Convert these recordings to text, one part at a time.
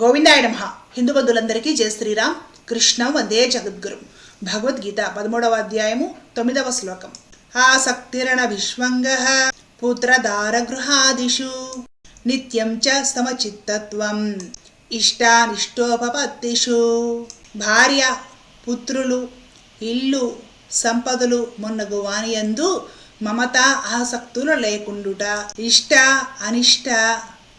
గోవిందాయ నమ. హిందూ బంధువులందరికీ జయ శ్రీరామ్. కృష్ణ వందే జగద్గురు. భగవద్గీత పదమూడవ అధ్యాయము తొమ్మిదవ శ్లోకం. ఆసక్తిరణ విశ్వంగ పుత్రదారగృహాదిషు. నిత్యం చ సమచిత్తత్వం. ఇష్టానిష్టోపపత్తిషు. భార్య పుత్రులు ఇల్లు సంపదలు మొన్నగు వానియందు మమత ఆసక్తులు లేకుండుట. ఇష్ట అనిష్ట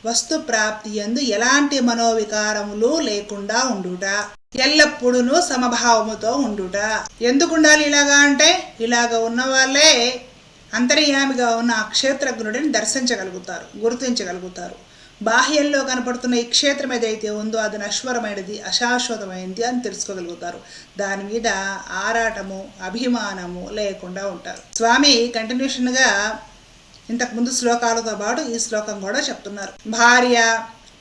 వస్తు ప్రాప్తి ఎందు ఎలాంటి మనోవికారములు లేకుండా ఉండుట. ఎల్లప్పుడూ సమభావముతో ఉండుట. ఎందుకు ఉండాలి ఇలాగా అంటే ఇలాగ ఉన్న వాళ్ళే అంతర్యామిగా ఉన్న ఆ క్షేత్రజ్ఞుడిని దర్శించగలుగుతారు గుర్తించగలుగుతారు. బాహ్యంలో కనపడుతున్న ఈ క్షేత్రం ఏదైతే ఉందో అది నశ్వరమైనది అశాశ్వతమైనది అని తెలుసుకోగలుగుతారు. దాని మీద ఆరాటము అభిమానము లేకుండా ఉంటారు. స్వామి కంటిన్యూషన్గా ఇంతకుముందు శ్లోకాలతో పాటు ఈ శ్లోకం కూడా చెప్తున్నారు. భార్య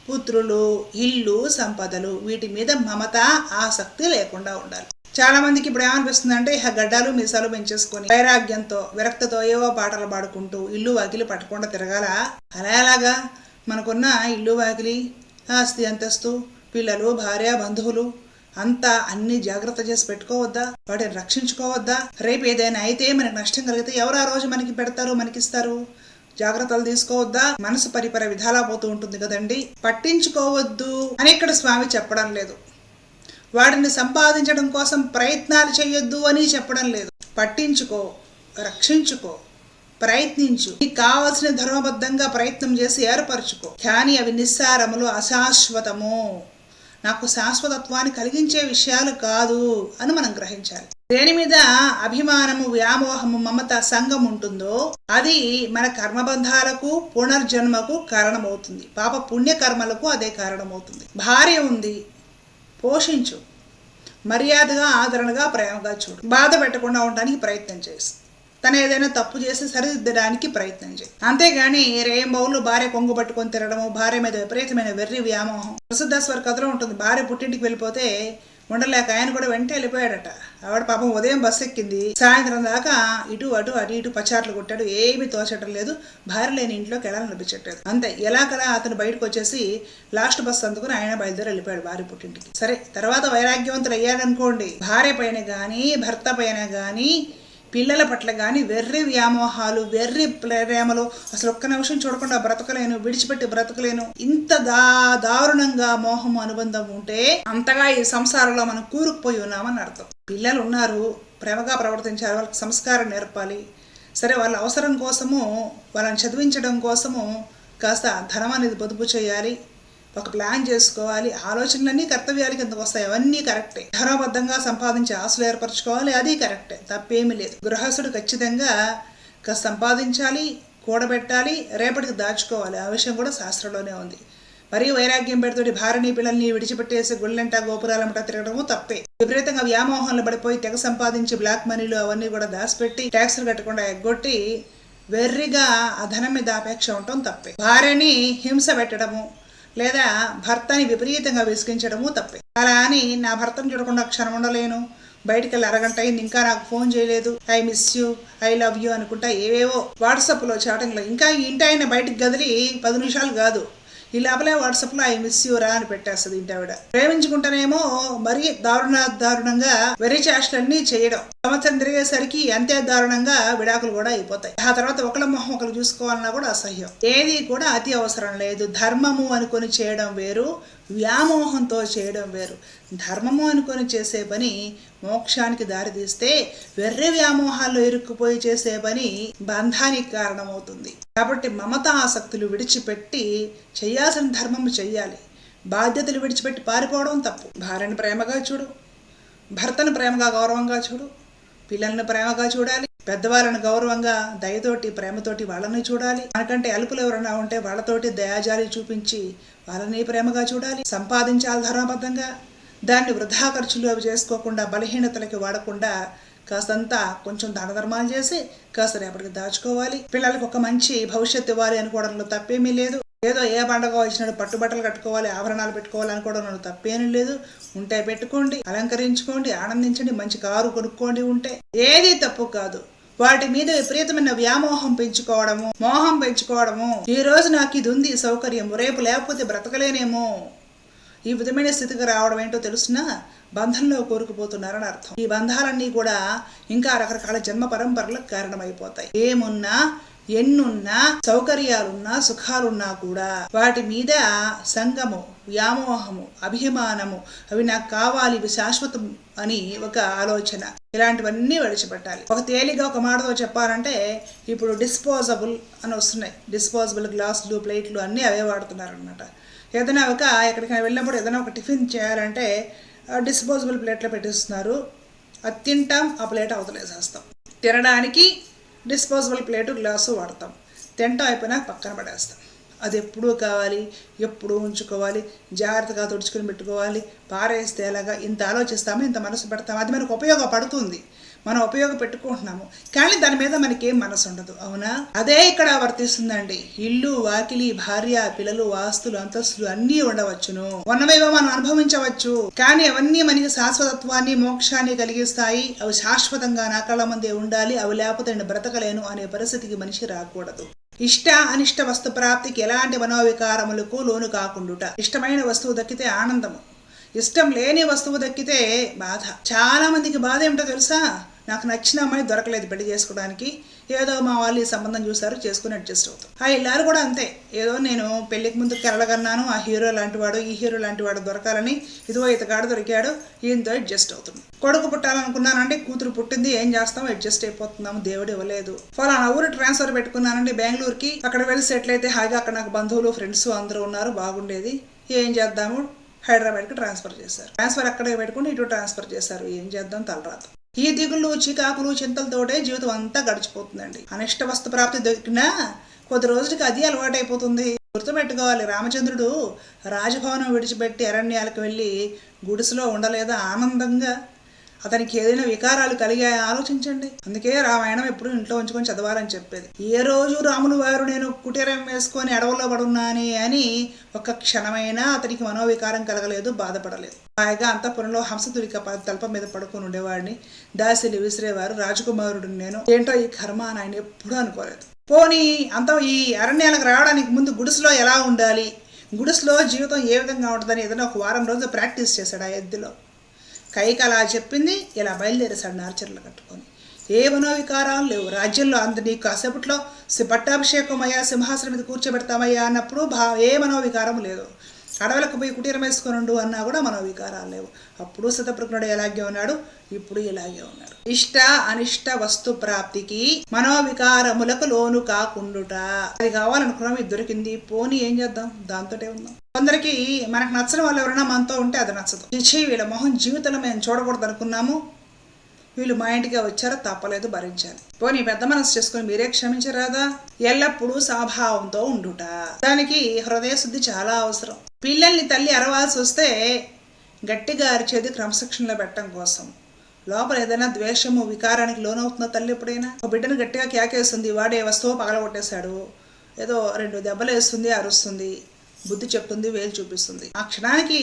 పుత్రులు ఇల్లు సంపదలు వీటి మీద మమత ఆసక్తి లేకుండా ఉండాలి. చాలా మందికి ఇప్పుడు ఏమనిపిస్తుంది అంటే ఇక గడ్డాలు మీసాలు పెంచేసుకొని వైరాగ్యంతో విరక్తతో ఏవో పాటలు పాడుకుంటూ ఇల్లు వాకిలి పట్టకుండా తిరగాల? అలా ఎలాగా? మనకున్న ఇల్లు వాకిలి ఆస్తి అంతస్తు పిల్లలు భార్య బంధువులు అంతా అన్ని జాగ్రత్త చేసి పెట్టుకోవద్దా? వాటిని రక్షించుకోవద్దా? రేపు ఏదైనా అయితే మనకి నష్టం కలిగితే ఎవరు ఆ రోజు మనకి పెడతారు మనకిస్తారు? జాగ్రత్తలు తీసుకోవద్దా? మనసు పరిపర విధాలా పోతూ ఉంటుంది కదండి. పట్టించుకోవద్దు అని ఇక్కడ స్వామి చెప్పడం లేదు. వాడిని సంపాదించడం కోసం ప్రయత్నాలు చేయొద్దు అని చెప్పడం లేదు. పట్టించుకో రక్షించుకో ప్రయత్నించు. నీకు కావలసిన ధర్మబద్ధంగా ప్రయత్నం చేసి ఏర్పరచుకో. కానీ అవి నిస్సారములు అశాశ్వతము. నాకు శాశ్వతత్వాన్ని కలిగించే విషయాలు కాదు అని మనం గ్రహించాలి. దేని మీద అభిమానము వ్యామోహము మమత సంఘం ఉంటుందో అది మన కర్మబంధాలకు పునర్జన్మకు కారణమవుతుంది. పాప పుణ్యకర్మలకు అదే కారణమవుతుంది. భార్య ఉంది పోషించు. మర్యాదగా ఆదరణగా ప్రేమగా చూడు. బాధ పెట్టకుండా ఉండడానికి ప్రయత్నం చేసి తను ఏదైనా తప్పు చేసి సరిదిద్దడానికి ప్రయత్నం చేయి. అంతేగాని రేంబౌలు భార్య కొంగు పట్టుకొని తిరగడము భార్య మీద విపరీతమైన వెర్రి వ్యామోహం. ప్రసిద్ధాస్వర కథలో ఉంటుంది భార్య పుట్టింటికి వెళ్ళిపోతే ఉండలేక ఆయన కూడా వెంట వెళ్ళిపోయాడట. ఆవిడ పాపం ఉదయం బస్సు ఎక్కింది. సాయంత్రం దాకా ఇటు అటు అటు ఇటు పచాట్లు కొట్టాడు. ఏమీ తోచటం లేదు. భార్య లేని ఇంట్లోకి వెళ్ళాలనిపించట్లేదు అంతే. ఎలాగలా అతను బయటకు వచ్చేసి లాస్ట్ బస్సు అందుకుని ఆయన బయలుదేరి వెళ్ళిపోయాడు భార్య పుట్టింటికి. సరే తర్వాత వైరాగ్యవంతులు అయ్యాడనుకోండి. భార్య పైన కానీ భర్త పైన కానీ పిల్లల పట్ల కానీ వెర్రి వ్యామోహాలు వెర్రి ప్రేమలు అసలు ఒక్క నిమిషం చూడకుండా బ్రతకలేను విడిచిపెట్టి బ్రతకలేను. ఇంత దా దారుణంగా మోహం అనుబంధం ఉంటే అంతగా ఈ సంసారంలో మనం కూరుకుపోయి ఉన్నామని అర్థం. పిల్లలు ఉన్నారు ప్రేమగా ప్రవర్తించారు వాళ్ళకి సంస్కారం నేర్పాలి. సరే వాళ్ళ అవసరం కోసము వాళ్ళని చదివించడం కోసము కాస్త ధనం అనేది పొదుపు చేయాలి. ఒక ప్లాన్ చేసుకోవాలి ఆలోచనలన్నీ కర్తవ్యాలు కిందకు వస్తాయి? అవన్నీ కరెక్టే ధర్మబద్ధంగా సంపాదించి ఆశలు ఏర్పరచుకోవాలి అది కరెక్టే తప్పేమీ లేదు. గృహస్థుడు ఖచ్చితంగా సంపాదించాలి కూడబెట్టాలి రేపటికి దాచుకోవాలి. ఆ విషయం కూడా శాస్త్రంలోనే ఉంది. మరి వైరాగ్యం పెడుతోటి భార్యని పిల్లల్ని విడిచిపెట్టేసి గుళ్ళంట గోపురాలంట తిరగడము తప్పే. విపరీతంగా వ్యామోహంలో పడిపోయి తెగ సంపాదించి బ్లాక్ మనీలు అవన్నీ కూడా దాచిపెట్టి ట్యాక్సులు కట్టకుండా ఎగ్గొట్టి వెర్రిగా ఆ ధనం మీద అపేక్ష ఉండటం తప్పే. భార్యని హింస పెట్టడము లేదా భర్తని విపరీతంగా విసిగించడము తప్పే. అలా అని నా భర్తను చూడకుండా క్షణం ఉండలేను. బయటికి వెళ్ళి అరగంట అయింది ఇంకా నాకు ఫోన్ చేయలేదు. I miss you I love you అనుకుంటా ఏవేవో వాట్సాప్లో చాటింగ్లో ఇంకా ఇంటి ఆయన బయటికి గదిలి పది నిమిషాలు కాదు ఈ లోపలే వాట్సాప్లో ఐ మిస్ యూ రా అని పెట్టేస్తుంది ఇంటి ఆవిడ. ప్రేమించుకుంటేనేమో మరీ దారుణ దారుణంగా వెరీ చేష్టలన్నీ చేయడం. సంవత్సరం తిరిగేసరికి అంతే దారుణంగా విడాకులు కూడా అయిపోతాయి. ఆ తర్వాత ఒకళ్ళ మొహం ఒకరు చూసుకోవాలన్నా కూడా అసహ్యం. ఏది కూడా అతి అవసరం లేదు. ధర్మము అనుకొని చేయడం వేరు వ్యామోహంతో చేయడం వేరు. ధర్మము అనుకొని చేసే పని మోక్షానికి దారితీస్తే వెర్రి వ్యామోహాల్లో ఇరుక్కుపోయి చేసే పని బంధానికి కారణమవుతుంది. కాబట్టి మమత ఆసక్తులు విడిచిపెట్టి చేయాల్సిన ధర్మము చెయ్యాలి. బాధ్యతలు విడిచిపెట్టి పారిపోవడం తప్పు. భార్యను ప్రేమగా చూడు. భర్తను ప్రేమగా గౌరవంగా చూడు. పిల్లల్ని ప్రేమగా చూడాలి పెద్దవాళ్ళని గౌరవంగా దయతోటి ప్రేమతోటి వాళ్ళని చూడాలి. మనకంటే అలుపులు ఎవరైనా ఉంటే వాళ్ళతోటి దయాజాలి చూపించి వాళ్ళని ప్రేమగా చూడాలి. సంపాదించాలి ధర్మబద్ధంగా. దాన్ని వృధా ఖర్చులు అవి చేసుకోకుండా బలహీనతలకి వాడకుండా కాస్తంతా కొంచెం దానధర్మాలు చేసి కాస్త రేపటికి దాచుకోవాలి. పిల్లలకు ఒక మంచి భవిష్యత్తు ఇవ్వాలి అనుకోవడంలో తప్పేమీ లేదు. ఏదో ఏ పండగ వచ్చినట్టు పట్టుబట్టలు కట్టుకోవాలి ఆభరణాలు పెట్టుకోవాలి అనుకోవడం తప్పేం లేదు. ఉంటే పెట్టుకోండి అలంకరించుకోండి ఆనందించండి మంచి కారు కొనుక్కోండి ఉంటే ఏది తప్పు కాదు. వాటి మీద విపరీతమైన వ్యామోహం పెంచుకోవడము మోహం పెంచుకోవడము. ఈ రోజు నాకు ఇది ఉంది సౌకర్యం. రేపు లేకపోతే బ్రతకలేనేమో. ఈ విధమైన స్థితికి రావడం ఏంటో తెలుసునా? బంధంలో కోరుకుపోతున్నారని అర్థం. ఈ బంధాలన్నీ కూడా ఇంకా రకరకాల జన్మ పరంపరలకు కారణమైపోతాయి. ఏమున్నా ఎన్నున్నా సౌకర్యాలున్నా సుఖాలున్నా కూడా వాటి మీద సంగము వ్యామోహము అభిమానము అవి నాకు కావాలి ఇవి శాశ్వతం అని ఒక ఆలోచన. ఇలాంటివన్నీ విడిచిపెట్టాలి. ఒక తేలిగా ఒక మాటతో చెప్పాలంటే ఇప్పుడు డిస్పోజబుల్ అని వస్తున్నాయి. డిస్పోజబుల్ గ్లాసులు ప్లేట్లు అన్నీ అవే వాడుతున్నారనమాట ఏదైనా ఒక ఎక్కడికైనా వెళ్ళినప్పుడు ఏదైనా ఒక టిఫిన్ చేయాలంటే డిస్పోజబుల్ ప్లేట్లో పెట్టిస్తున్నారు. అది తింటాం ఆ ప్లేట్ అవతలేసేస్తాం. తినడానికి డిస్పోజబుల్ ప్లేటు గ్లాసు వాడతాం. తింటాం అయిపోయినాక పక్కన పడేస్తాం. అది ఎప్పుడూ కావాలి? ఎప్పుడు ఉంచుకోవాలి? జాగ్రత్తగా తుడుచుకుని పెట్టుకోవాలి? పారేస్తే ఎలాగా? ఇంత ఆలోచిస్తాము? ఇంత మనసు పెడతాము? అది మనకు ఉపయోగపడుతుంది. మనం ఉపయోగ పెట్టుకుంటున్నాము కానీ దాని మీద మనకి మనసు ఉండదు. అవునా? అదే ఇక్కడ వర్తిస్తుందండి. ఇల్లు వాకిలి భార్య పిల్లలు వాస్తులు అంతస్తులు అన్నీ ఉండవచ్చును. ఉన్నవేవో మనం అనుభవించవచ్చు. కానీ అవన్నీ మనకి శాశ్వతత్వాన్ని మోక్షాన్ని కలిగిస్తాయి. అవి శాశ్వతంగా నా కళ్ళ ముందే ఉండాలి. అవి లేకపోతే నేను బ్రతకలేను అనే పరిస్థితికి మనిషి రాకూడదు. ఇష్ట అనిష్ట వస్తు ప్రాప్తికి ఎలాంటి మనోవికారములకు లోను కాకుండుట. ఇష్టమైన వస్తువు దక్కితే ఆనందము. ఇష్టం లేని వస్తువు దక్కితే బాధ. చాలా మందికి బాధ ఏమిటో తెలుసా? నాకు నచ్చిన అమ్మాయి దొరకలేదు పెళ్ళి చేసుకోవడానికి. ఏదో మా వాళ్ళు ఈ సంబంధం చూసారు చేసుకుని అడ్జస్ట్ అవుతాం. ఆ ఇల్లారు కూడా అంతే. ఏదో నేను పెళ్ళికి ముందు కెరళగన్నాను ఆ హీరో లాంటి వాడు ఈ హీరో లాంటి వాడు దొరకాలని ఇదిగో ఇతగాడు దొరికాడు ఈయనతో అడ్జస్ట్ అవుతుంది కొడుకు పుట్టాలనుకున్నానంటే కూతురు పుట్టింది ఏం చేస్తాం? అడ్జస్ట్ అయిపోతున్నాము దేవుడు ఇవ్వలేదు. ఫలానా ఊరు ట్రాన్స్ఫర్ పెట్టుకున్నానండి బెంగళూరుకి. అక్కడ వెళ్ళి సెటిల్ అయితే హాయిగా అక్కడ నాకు బంధువులు ఫ్రెండ్స్ అందరూ ఉన్నారు బాగుండేది. ఏం చేద్దాము? హైదరాబాద్కి ట్రాన్స్ఫర్ చేశారు. ట్రాన్స్ఫర్ అక్కడే పెట్టుకుని ఇటు ట్రాన్స్ఫర్ చేశారు. ఏం చేద్దాం? తలరాదు ఈ దిగులు చికాకులు చింతలతోటే జీవితం అంతా గడిచిపోతుందండి. అనిష్ట వస్తు ప్రాప్తి దొరికినా కొద్ది రోజులకి అది అలవాటైపోతుంది. గుర్తుపెట్టుకోవాలి రామచంద్రుడు రాజభవనం విడిచిపెట్టి అరణ్యాలకు వెళ్ళి గుడిసెలో ఉండలేదా ఆనందంగా? అతనికి ఏదైనా వికారాలు కలిగాయా? ఆలోచించండి. అందుకే రామాయణం ఎప్పుడు ఇంట్లో ఉంచుకొని చదవాలని చెప్పేది. ఏ రోజు రాములు వారు నేను కుటీరం వేసుకొని అడవుల్లో పడున్నాని అని ఒక్క క్షణమైనా అతనికి మనోవికారం కలగలేదు బాధపడలేదు. హాయిగా అంతఃపురంలో హంసతులిక తలప మీద పడుకొని ఉండేవాడిని. దాసిలు విసిరేవారు. రాజకుమారుడు నేను. ఏంటో ఈ కర్మ అని ఆయన ఎప్పుడూ అనుకోలేదు. పోనీ అంత ఈ అరణ్యాలకు రావడానికి ముందు గుడిసెలో ఎలా ఉండాలి? గుడిసెలో జీవితం ఏ విధంగా ఉంటుందని ఏదైనా ఒక వారం రోజులు ప్రాక్టీస్ చేశాడు ఆ ఎద్దులో. కైకి అలా చెప్పింది ఇలా బయలుదేరేశాడు నార్చర్లు కట్టుకొని ఏ మనోవికారాలు లేవు. రాజ్యంలో అంత నీకు కాసేపట్లో పట్టాభిషేకం అయ్యా సింహాసనం మీద కూర్చోబెడతామయ్యా అన్నప్పుడు భా ఏ మనోవికారం లేదు. అడవులకు పోయి కుటీరం వేసుకునుండు అన్నా కూడా మనోవికారాలు లేవు. అప్పుడు శతప్రజ్ఞుడు ఎలాగే ఉన్నాడు? ఇప్పుడు ఇలాగే ఉన్నాడు. ఇష్ట అనిష్ట వస్తు ప్రాప్తికి మనోవికారములకు లోను కాకుండుట. అది కావాలనుకున్నాం ఇది దొరికింది పోనీ ఏం చేద్దాం? దాంతోటే ఉందాం కొందరికి మనకు నచ్చని వాళ్ళు ఎవరైనా మనతో ఉంటే అది నచ్చదు. ఇచ్చి వీళ్ళ మొహం జీవితంలో మేము చూడకూడదు అనుకున్నాము. వీళ్ళు మా ఇంటికి వచ్చారో తప్పలేదు భరించాలి. పోనీ పెద్ద మనసు చేసుకుని మీరే క్షమించరాదా? ఎల్లప్పుడూ స్వభావంతో ఉండుట. దానికి హృదయ శుద్ధి చాలా అవసరం. పిల్లల్ని తల్లి అరవాల్సి వస్తే గట్టిగా అరిచేది క్రమశిక్షణలో పెట్టడం కోసం. లోపల ఏదైనా ద్వేషము వికారానికి లోనవుతుందో తల్లి ఎప్పుడైనా? ఒక బిడ్డను గట్టిగా కేకేస్తుంది వాడే వస్తువు పగలగొట్టేశాడు. ఏదో రెండు దెబ్బలు వేస్తుంది అరుస్తుంది బుద్ధి చెప్తుంది వేలు చూపిస్తుంది. ఆ క్షణానికి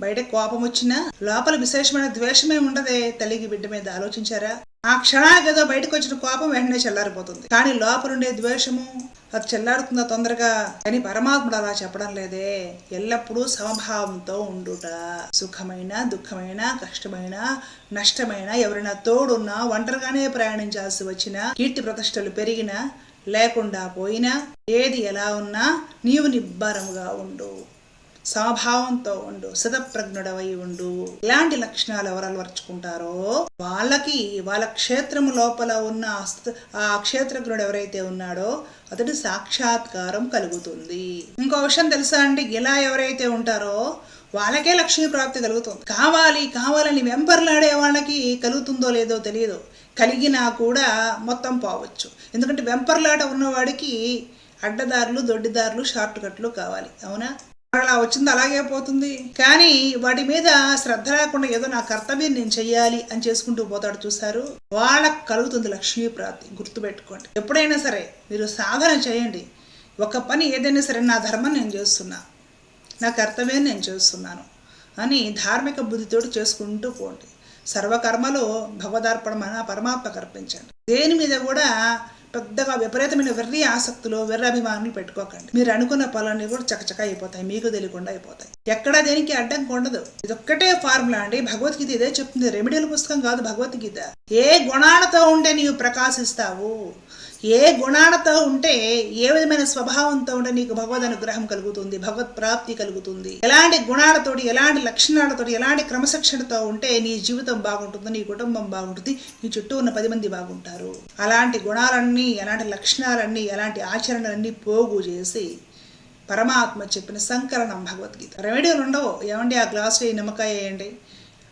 బయట కోపం వచ్చినా లోపల విశేషమైన ద్వేషమే ఉండదే తల్లికి బిడ్డ మీద. ఆలోచించారా? ఆ క్షణానికి బయటకు వచ్చిన కోపం వెంటనే చల్లారిపోతుంది. కానీ లోపల ఉండే ద్వేషము అది చల్లారుతుందా తొందరగా? కానీ పరమాత్ముడు అలా చెప్పడం లేదే. ఎల్లప్పుడూ సమభావంతో ఉండుట. సుఖమైన దుఃఖమైన కష్టమైన నష్టమైన ఎవరైనా తోడున్నా ఒంటరిగానే ప్రయాణించాల్సి వచ్చినా కీర్తి ప్రతిష్టలు పెరిగినా లేకుండా పోయినా ఏది ఎలా ఉన్నా నీవు నిబ్బరముగా ఉండు. స్వభావంతో ఉండు శతప్రజ్ఞుడవై ఉండు. ఇలాంటి లక్షణాలు ఎవరు అలవర్చుకుంటారో వాళ్ళకి వాళ్ళ క్షేత్రము లోపల ఉన్న ఆ క్షేత్రజ్ఞుడు ఎవరైతే ఉన్నాడో అతడి సాక్షాత్కారం కలుగుతుంది. ఇంకో విషయం తెలుసా అండి? ఇలా ఎవరైతే ఉంటారో వాళ్ళకే లక్ష్మీ ప్రాప్తి కలుగుతుంది. కావాలి కావాలని వెంపర్లాడే వాళ్ళకి కలుగుతుందో లేదో తెలియదు. కలిగినా కూడా మొత్తం పోవచ్చు. ఎందుకంటే వెంపర్లాట ఉన్నవాడికి అడ్డదారులు దొడ్డిదారులు షార్ట్ కట్లు కావాలి. అవునా? అలా వచ్చింది అలాగే పోతుంది. కానీ వాటి మీద శ్రద్ధ లేకుండా ఏదో నా కర్తవ్యం నేను చెయ్యాలి అని చేసుకుంటూ పోతాడు చూసారు వాళ్ళకు కలుగుతుంది లక్ష్మీ ప్రాప్తి గుర్తుపెట్టుకోండి. ఎప్పుడైనా సరే మీరు సాధన చేయండి. ఒక పని ఏదైనా సరే నా ధర్మం నేను చేస్తున్నా నా కర్తవ్యం నేను చేస్తున్నాను అని ధార్మిక బుద్ధితోటి చేసుకుంటూ పోండి. సర్వకర్మలో భగవదార్పణమైన పరమాత్మకు అర్పించండి దేని మీద కూడా పెద్దగా విపరీతమైన వెర్రి ఆసక్తులు వెర్రి అభిమానులు పెట్టుకోకండి. మీరు అనుకున్న పనులన్నీ కూడా చకచక అయిపోతాయి. మీకు తెలియకుండా అయిపోతాయి. ఎక్కడ దేనికి అడ్డం ఉండదు. ఇదొక్కటే ఫార్ములా అండి. భగవద్గీత ఇదే చెప్తుంది. రెమెడియల్ పుస్తకం కాదు భగవద్గీత. ఏ గుణాలతో ఉంటే నీవు ప్రకాశిస్తావు? ఏ గుణాలతో ఉంటే ఏ విధమైన స్వభావంతో ఉంటే నీకు భగవద్ అనుగ్రహం కలుగుతుంది భగవత్ ప్రాప్తి కలుగుతుంది? ఎలాంటి గుణాలతోటి ఎలాంటి లక్షణాలతోటి ఎలాంటి క్రమశిక్షణతో ఉంటే నీ జీవితం బాగుంటుంది నీ కుటుంబం బాగుంటుంది నీ చుట్టూ ఉన్న పది మంది బాగుంటారు? అలాంటి గుణాలన్నీ ఎలాంటి లక్షణాలన్నీ ఎలాంటి ఆచరణలన్నీ పోగు చేసి పరమాత్మ చెప్పిన సంకలనం భగవద్గీత. రెమెడీలు ఉండవు. ఏమండి ఆ గ్లాసులో ఈ నిమ్మకాయ వేయండి?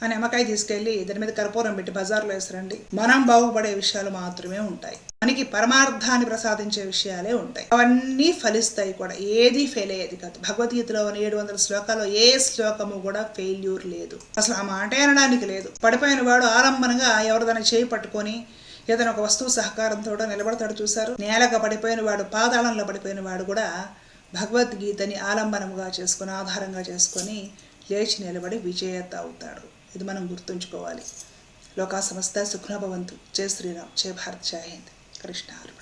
ఆ నిమ్మకాయ తీసుకెళ్ళి దాని మీద కర్పూరం పెట్టి బజార్లో వేసరండి. మనం బాగుపడే విషయాలు మాత్రమే ఉంటాయి. మనకి పరమార్థాన్ని ప్రసాదించే విషయాలే ఉంటాయి. అవన్నీ ఫలిస్తాయి కూడా. ఏది ఫెయిల్ అయ్యేది కాదు. భగవద్గీతలో ఉన్న ఏడు వందల శ్లోకాల్లో ఏ శ్లోకము కూడా ఫెయిల్యూర్ లేదు. అసలు ఆ మాట అనడానికి లేదు. పడిపోయిన వాడు ఆలంబనగా ఎవరిదైనా చేయి పట్టుకొని ఏదైనా ఒక వస్తువు సహకారంతో నిలబడతాడు చూశారు. నేలగా పడిపోయిన వాడు పాతాళంలో పడిపోయిన వాడు కూడా భగవద్గీతని ఆలంబనముగా చేసుకొని ఆధారంగా చేసుకొని లేచి నిలబడి విజేత అవుతాడు. ఇది మనం గుర్తుంచుకోవాలి. లోకా సమస్త సుఖ్నభవంతు జయ శ్రీరామ్. జయ భారత్. జయ హింద్. కృష్ణ అర్పణ